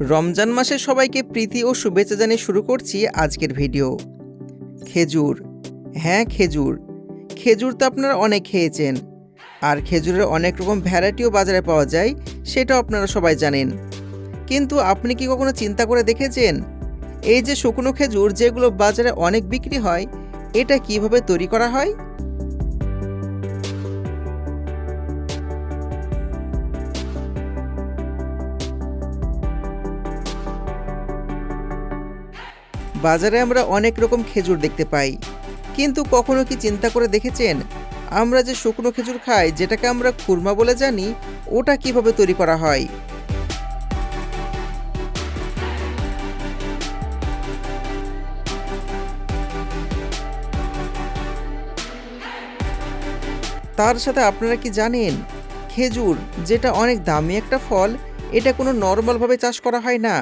রমজান মাসে সবাইকে প্রীতি ও শুভেচ্ছা জানিয়ে শুরু করছি আজকের ভিডিও। খেজুর। হ্যাঁ খেজুর। খেজুর তো আপনারা অনেক খেয়েছেন। আর খেজুরের অনেক রকম ভ্যারাইটিও বাজারে পাওয়া যায়, সেটাও আপনারা সবাই জানেন। কিন্তু আপনি কি কখনো চিন্তা করে দেখেছেন? এই যে শুকনো খেজুর যেগুলো বাজারে অনেক বিক্রি হয়, এটা কীভাবে তৈরি করা হয়? বাজারে আমরা অনেক রকম খেজুর দেখতে পাই। কিন্তু কখনো কি চিন্তা করে দেখেছেন? আমরা যে শুকনো খেজুর খাই, যেটাকে আমরা খুরমা বলে জানি, ওটা কীভাবে তৈরি করা হয়? তার সাথে আপনারা কি জানেন, খেজুর, যেটা অনেক দামি একটা ফল, এটা কোনো নর্মালভাবে চাষ করা হয় না।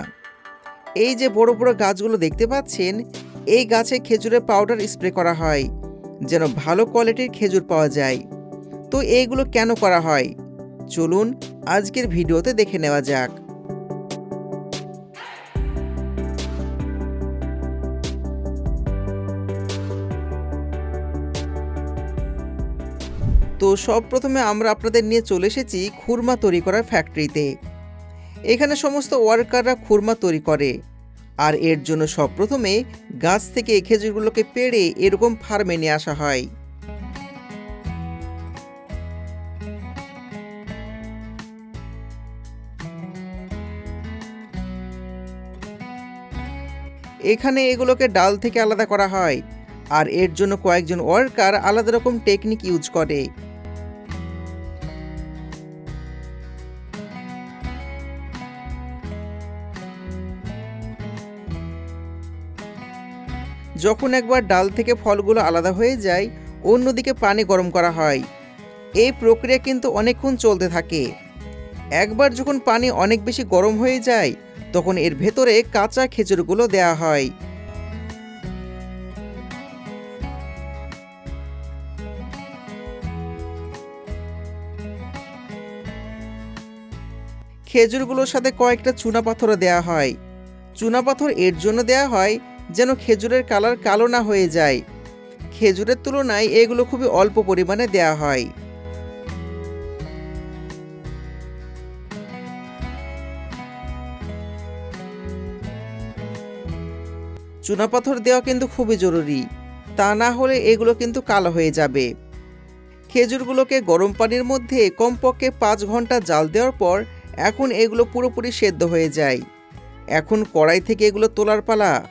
এই যে বড় বড় গাছগুলো দেখতে পাচ্ছেন, এই গাছে খেজুরের পাউডার স্প্রে করা হয়, যেন ভালো কোয়ালিটির খেজুর পাওয়া যায়। তো এইগুলো কেন করা হয়? চলুন আজকের ভিডিওতে দেখে নেওয়া যাক। তো সব প্রথমে আমরা আপনাদের নিয়ে চলে এসেছি খুরমা তৈরি করার ফ্যাক্টরিতে এখানে সমস্ত ওয়ার্কাররা খুরমা তৈরি করে। আর এর জন্য সব প্রথমে গাছ থেকে খেজুরগুলোকে পেড়ে এরকম ফার্মে নিয়ে আসা হয়। এখানে এগুলোকে ডাল থেকে আলাদা করা হয়। আর এর জন্য কয়েকজন ওয়ার্কার আলাদা রকম টেকনিক ইউজ করে। যখন একবার ডাল থেকে ফলগুলো আলাদা হয়ে যায়, অন্যদিকে পানি গরম করা হয়। এই প্রক্রিয়া কিন্তু অনেকক্ষণ চলতে থাকে। একবার যখন পানি অনেক বেশি গরম হয়ে যায়, তখন এর ভেতরে কাঁচা খেজুরগুলো দেয়া হয়। খেজুরগুলোর সাথে কয়েকটা চুনাপাথরও দেয়া হয়। চুনাপাথর এর জন্য দেয়া হয় যেন খেজুরের কালার কালো না হয়ে যায়। খেজুরের তুলনায় এগুলো খুবই অল্প পরিমাণে দেয়া হয়। চুনাপাথর দেওয়া কিন্তু খুবই জরুরি। তা না হলে এগুলো কিন্তু কালো হয়ে যাবে। খেজুরগুলোকে গরম পানির মধ্যে কমপক্ষে পাঁচ ঘণ্টা জাল দেওয়ার পর এখন এগুলো পুরোপুরি সেদ্ধ হয়ে যায়। এখন কড়াই থেকে এগুলো তোলার পালা।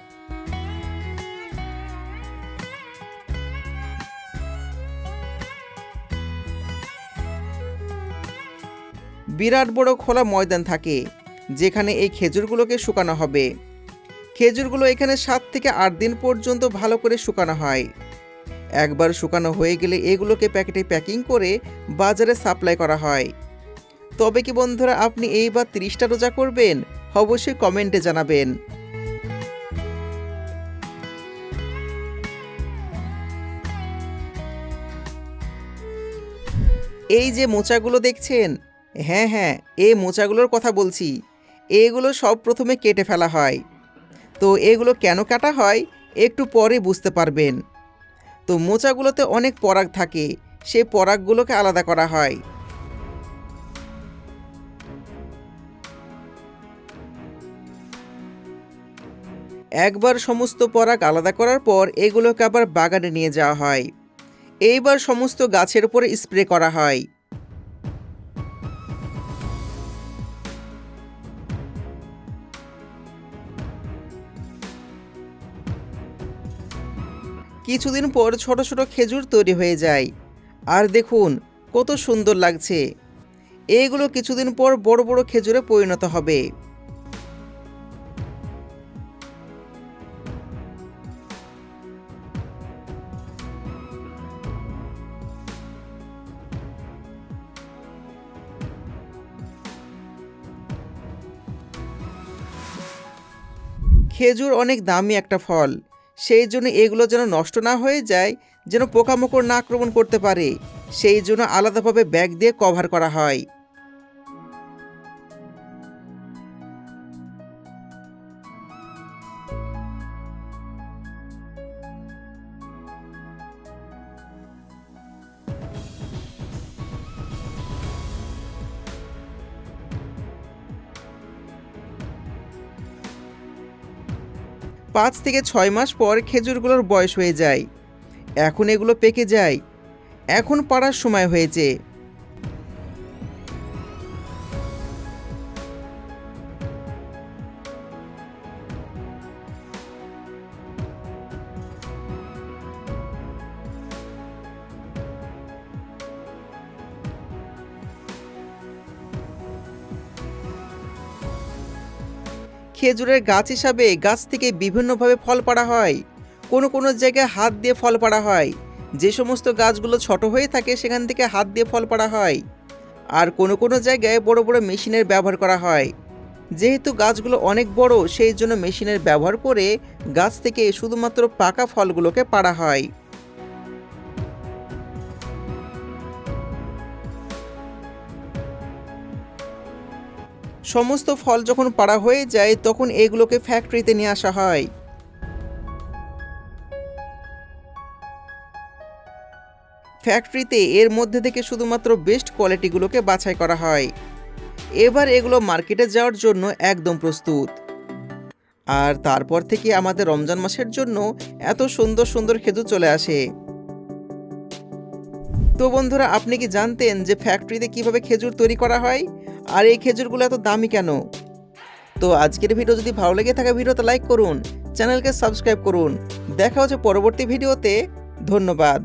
বিরাট বড় খোলা ময়দান থাকে, যেখানে এই খেজুরগুলোকে শুকানো হবে। খেজুরগুলো এখানে সাত থেকে আট দিন পর্যন্ত ভালো করে শুকানো হয়। একবার শুকানো হয়ে গেলে এগুলোকে প্যাকেটে প্যাকিং করে বাজারে সাপ্লাই করা হয়। তবে কি বন্ধুরা, আপনি এইবার তিরিশটা রোজা করবেন? অবশ্যই কমেন্টে জানাবেন। এই যে মোচাগুলো দেখছেন হ্যাঁ হ্যাঁ এই মোচাগুলোর কথা বলছি। এগুলো সব প্রথমে কেটে ফেলা হয়। তো এগুলো কেন কাটা হয়, একটু পরে বুঝতে পারবেন। তো মোচাগুলোতে অনেক পরাগ থাকে সেই পরাগগুলোকে আলাদা করা হয়। একবার সমস্ত পরাগ আলাদা করার পর এগুলোকে আবার বাগানে নিয়ে যাওয়া হয়। এইবার সমস্ত গাছের উপরে স্প্রে করা হয়। কিছুদিন পর ছোট ছোট খেজুর তৈরি হয়ে যায়। আর দেখুন, কত সুন্দর লাগছে। এগুলো কিছুদিন পর বড় বড় খেজুরে পরিণত হবে। খেজুর অনেক দামি একটা ফল। সেই জন্য এগুলো যেন নষ্ট না হয়ে যায়, যেন পোকামাকড় না আক্রমণ করতে পারে। সেই জন্য আলাদাভাবে ব্যাগ দিয়ে কভার করা হয়। পাঁচ থেকে ছয় মাস পর খেজুরগুলোর বয়স হয়ে যায়। এখন এগুলো পেকে যায়। এখন পাড়ার সময় হয়েছে। খেজুরের গাছ হিসাবে গাছ থেকে বিভিন্নভাবে ফল পাড়া হয়। কোনো কোনো জায়গায় হাত দিয়ে ফল পাড়া হয়। যে সমস্ত গাছগুলো ছোট হয়ে থাকে, সেখান থেকে হাত দিয়ে ফল পাড়া হয়। আর কোনো কোনো জায়গায় বড় বড় মেশিনের ব্যবহার করা হয়। যেহেতু গাছগুলো অনেক বড়, সেই জন্য মেশিনের ব্যবহার করে গাছ থেকে শুধুমাত্র পাকা ফলগুলোকে পাড়া হয়। সমস্ত ফল যখন পাড়া হয়ে যায়, তখন এগুলোকে ফ্যাক্টরিতে নিয়ে আসা হয়। ফ্যাক্টরিতে এর মধ্যে থেকে শুধুমাত্র বেস্ট কোয়ালিটিগুলোকে বাছাই করা হয়। এবার এগুলো মার্কেটে যাওয়ার জন্য একদম প্রস্তুত। আর তারপর থেকে আমাদের রমজান মাসের জন্য এত সুন্দর সুন্দর খেজুর চলে আসে। তো বন্ধুরা, আপনি কি জানতেন যে ফ্যাক্টরিতে কীভাবে খেজুর তৈরি করা হয়? আর এই খেজুরগুলো এত দামি কেন? তো আজকের ভিডিও যদি ভালো লেগে থাকে, ভিডিওতে লাইক করুন, চ্যানেলকে সাবস্ক্রাইব করুন। দেখা হচ্ছে পরবর্তী ভিডিওতে। ধন্যবাদ।